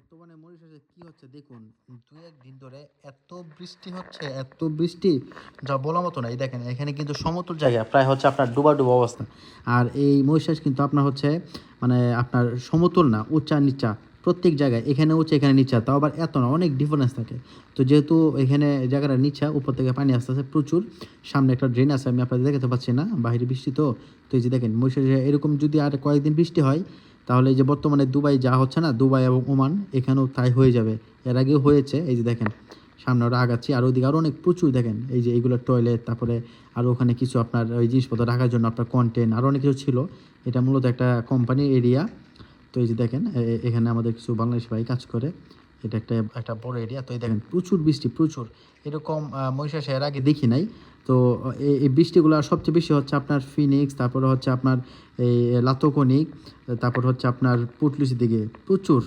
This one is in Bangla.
বর্তমানে মরিশাসে কি হচ্ছে? দেখুন দু একদিন ধরে এত বৃষ্টি হচ্ছে, এত বৃষ্টি, যা বলার মতো না। এই দেখেন, এখানে কিন্তু সমতল জায়গা, প্রায় হচ্ছে আপনার ডুবা ডুবা অবস্থা। আর এই মরিশাস কিন্তু আপনার হচ্ছে মানে আপনার সমতল না, উঁচা নিচা। প্রত্যেক জায়গায়, এখানে উঁচা, এখানে নিচা, তাও আবার এত না, অনেক ডিফারেন্স থাকে। তো যেহেতু এখানে জায়গাটা নিচা, উপর থেকে পানি আসতেছে প্রচুর, সামনে একটা ড্রেন আছে, আমি আপনাদের দেখাতে পাচ্ছি না বাইরে বৃষ্টি তো। তো এই যে দেখেন, মরিশাসে এরকম যদি আর কয়েকদিন বৃষ্টি হয় তাহলে এই যে বর্তমানে দুবাই যা হচ্ছে না, দুবাই এবং ওমান এখানেও তাই হয়ে যাবে। এর আগেও হয়েছে, এই যে দেখেন, সামনে ওরা আগাচ্ছি, আর ওইদিকে আরও অনেক প্রচুর দেখেন, এই যে এইগুলো টয়লেট তারপরে আর ওখানে কিছু আপনার ওই জিনিসপত্র রাখার জন্য আপনার কন্টেন্ট আরও অনেক কিছু ছিল। এটা মূলত একটা কোম্পানির এরিয়া তো এই যে দেখেন এখানে আমাদের কিছু বাংলাদেশ ভাই কাজ করে। এটা একটা একটা বড় এরিয়া তো এই দেখেন, প্রচুর বৃষ্টি, প্রচুর। এরকম মহিষাসে এর আগে দেখি নাই। তো এই বৃষ্টিগুলো সবচেয়ে বেশি হচ্ছে আপনার ফিনিক্স তারপরে হচ্ছে আপনার এই লাতকনিক তারপর হচ্ছে আপনার পুটলিসির দিকে। প্রচুর।